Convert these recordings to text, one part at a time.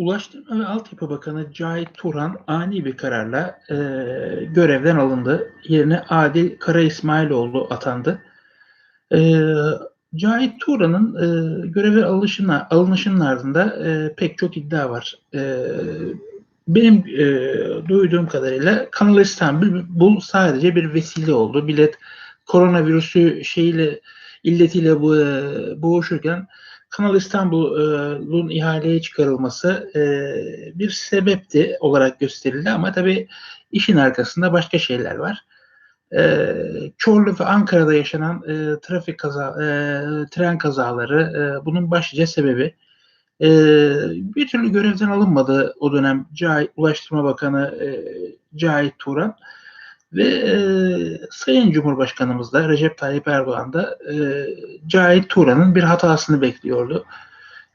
Ulaştırma ve Altyapı Bakanı Cahit Turan ani bir kararla e, görevden alındı. Yerine Adil Kara İsmailoğlu atandı. E, Cahit Turan'ın e, göreve alışına, alınışının ardında e, pek çok iddia var. E, benim e, duyduğum kadarıyla Kanal İstanbul bu sadece bir vesile oldu. Millet koronavirüsü şeyle illetiyle bu, e, boğuşurken Kanal İstanbul'un ihaleye çıkarılması e, bir sebepti olarak gösterildi ama tabii işin arkasında başka şeyler var. E, Çorlu ve Ankara'da yaşanan e, trafik kaza, tren kazaları bunun başlıca sebebi. Bir türlü görevden alınmadı o dönem Ulaştırma Bakanı Cahit Turan. Ve e, Sayın Cumhurbaşkanımız da Recep Tayyip Erdoğan da e, Cahit Turan'ın bir hatasını bekliyordu.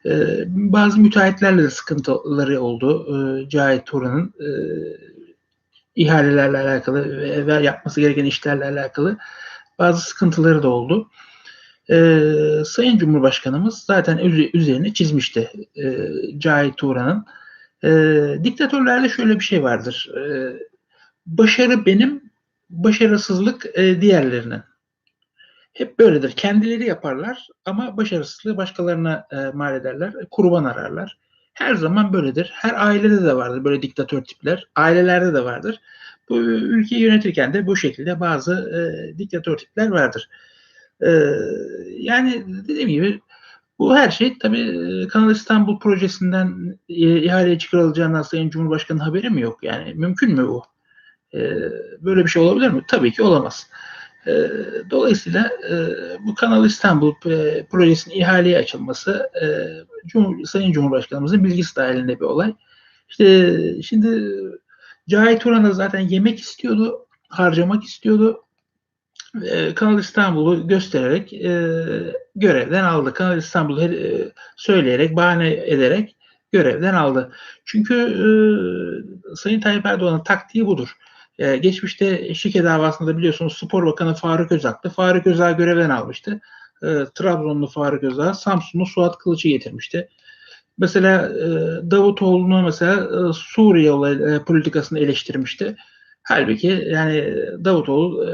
E, bazı müteahhitlerle de sıkıntıları oldu e, Cahit Turan'ın e, ihalelerle alakalı ve, ve yapması gereken işlerle alakalı bazı sıkıntıları da oldu. E, Sayın Cumhurbaşkanımız zaten üzerine çizmişti e, Cahit Turan'ın. E, diktatörlerde şöyle bir şey vardır. E, başarı benim, başarısızlık e, diğerlerinin. Hep böyledir. Kendileri yaparlar ama başarısızlığı başkalarına e, mal ederler, kurban ararlar. Her zaman böyledir. Her ailede de vardır böyle diktatör tipler. Ailelerde de vardır. Bu ülkeyi yönetirken de bu şekilde bazı e, diktatör tipler vardır. E, yani dediğim gibi bu her şey tabii Kanal İstanbul projesinden e, ihaleye çıkarılacağından Sayın Cumhurbaşkanı haberi mi yok? Yani mümkün mü bu? Ee, böyle bir şey olabilir mi? Tabii ki olamaz. Ee, dolayısıyla e, bu Kanal İstanbul e, projesinin ihaleye açılması e, Sayın Cumhurbaşkanımızın bilgisi dahilinde bir olay. İşte şimdi Cahit Turan zaten yemek istiyordu, harcamak istiyordu. Kanal İstanbul'u göstererek görevden aldı. Kanal İstanbul'u söyleyerek, bahane ederek görevden aldı. Çünkü Sayın Tayyip Erdoğan'ın taktiği budur. Ee, geçmişte şike davasında biliyorsunuz Spor Bakanı Faruk Özak'tı. Faruk Özak görevden almıştı. E, Trabzonlu Faruk Özak Samsunlu Suat Kılıç'ı getirmişti. Mesela e, Davutoğlu'nu mesela e, Suriye olay, e, politikasını eleştirmişti. Halbuki yani Davutoğlu e,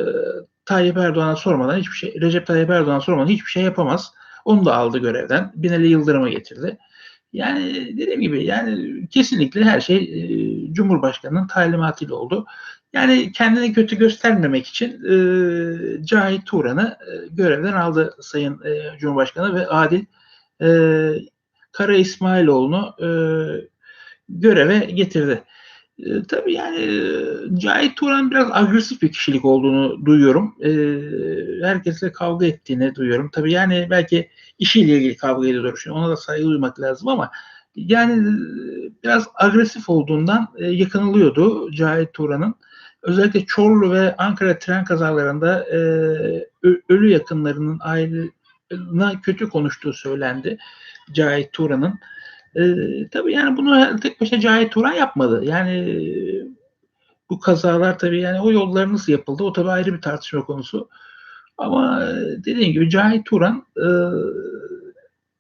Tayyip Erdoğan'a sormadan hiçbir şey, Recep Tayyip Erdoğan'a sormadan hiçbir şey yapamaz. Onu da aldı görevden. Binali Yıldırım'a getirdi. Yani dediğim gibi yani kesinlikle her şey e, Cumhurbaşkanı'nın talimatıyla oldu. Yani kendini kötü göstermemek için e, Cahit Turan'ı e, görevden aldı Sayın e, Cumhurbaşkanı ve Adil e, Kara İsmailoğlu'nu e, göreve getirdi. E, tabii yani e, Cahit Turan biraz agresif bir kişilik olduğunu duyuyorum. E, herkesle kavga ettiğini duyuyorum. Tabii yani belki işiyle ilgili kavga ediyor. Ona da saygı duymak lazım ama yani e, biraz agresif olduğundan e, yakınılıyordu Cahit Turan'ın özellikle Çorlu ve Ankara tren kazalarında e, ölü yakınlarının ailesine kötü konuştuğu söylendi Cahit Turan'ın. E, tabii yani bunu tek başına Cahit Turan yapmadı. Yani bu kazalar tabii yani o yollar nasıl yapıldı o tabii ayrı bir tartışma konusu. Ama dediğim gibi Cahit Turan e,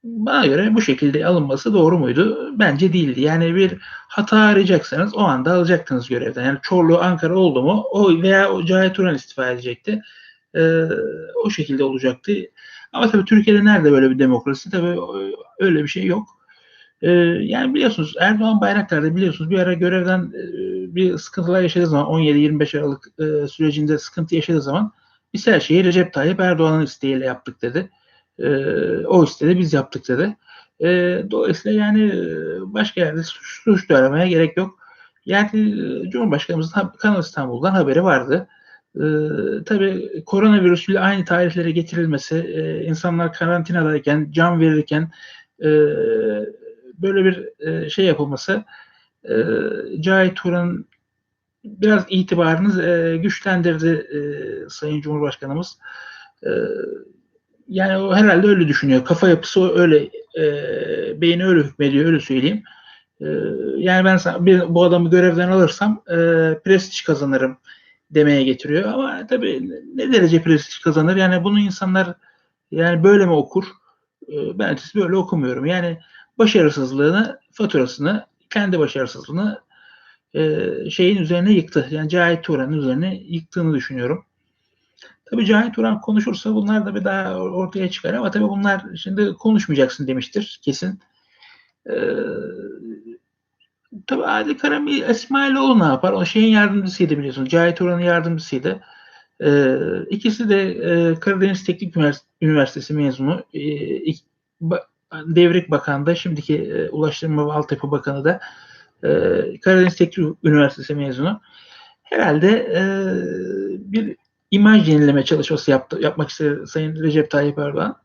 bana göre bu şekilde alınması doğru muydu? Bence değildi. Yani bir hata arayacaksanız o anda alacaktınız görevden. Yani Çorlu Ankara oldu mu o veya o Cahit Turan istifa edecekti. Ee, o şekilde olacaktı. Ama tabii Türkiye'de nerede böyle bir demokrasi? Tabii öyle bir şey yok. Ee, yani biliyorsunuz Erdoğan Bayraktar'da biliyorsunuz bir ara görevden e, bir sıkıntılar yaşadığı zaman 17-25 Aralık e, sürecinde sıkıntı yaşadığı zaman biz her şeyi Recep Tayyip Erdoğan'ın isteğiyle yaptık dedi. E, o istedi biz yaptık dedi. E, dolayısıyla yani başka yerde suç, suçlu aramaya gerek yok. Yani Cumhurbaşkanımızın Kanal İstanbul'dan haberi vardı. E, tabii koronavirüsüyle aynı tarihlere getirilmesi, e, insanlar karantinadayken, can verirken e, böyle bir e, şey yapılması e, Cahit Turan'ın biraz itibarını e, güçlendirdi e, Sayın Cumhurbaşkanımız. E, yani o herhalde öyle düşünüyor. Kafa yapısı öyle e, beyni öyle hükmediyor öyle söyleyeyim. E, yani ben bir, bu adamı görevden alırsam e, prestij kazanırım demeye getiriyor. Ama tabii ne derece prestij kazanır? Yani bunu insanlar yani böyle mi okur? E, ben böyle okumuyorum. Yani başarısızlığını, faturasını kendi başarısızlığını e, şeyin üzerine yıktı. Yani Cahit Turan'ın üzerine yıktığını düşünüyorum. Tabii Cahit Turan konuşursa bunlar da bir daha ortaya çıkar ama tabii bunlar şimdi konuşmayacaksın demiştir kesin. Ee, tabii Adil Karami İsmailoğlu ne yapar? O şeyin yardımcısıydı biliyorsunuz. Cahit Turan'ın yardımcısıydı. Ee, ikisi de e, Karadeniz Teknik Üniversitesi mezunu. E, ba, Devrik Bakan da şimdiki e, Ulaştırma ve Altyapı Bakanı da e, Karadeniz Teknik Üniversitesi mezunu. Herhalde e, bir imaj yenileme çalışması yaptı, yapmak istedi Sayın Recep Tayyip Erdoğan.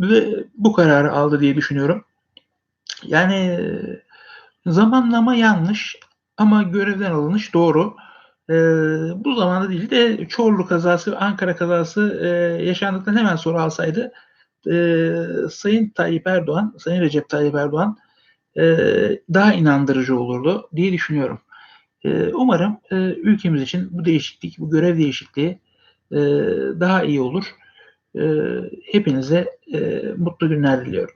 Ve bu kararı aldı diye düşünüyorum. Yani zamanlama yanlış ama görevden alınış doğru. Ee, bu zamanda değil de Çorlu kazası, Ankara kazası e, yaşandıktan hemen sonra alsaydı e, Sayın Tayyip Erdoğan, Sayın Recep Tayyip Erdoğan e, daha inandırıcı olurdu diye düşünüyorum. E, umarım e, ülkemiz için bu değişiklik, bu görev değişikliği e, daha iyi olur. E, hepinize e, mutlu günler diliyorum.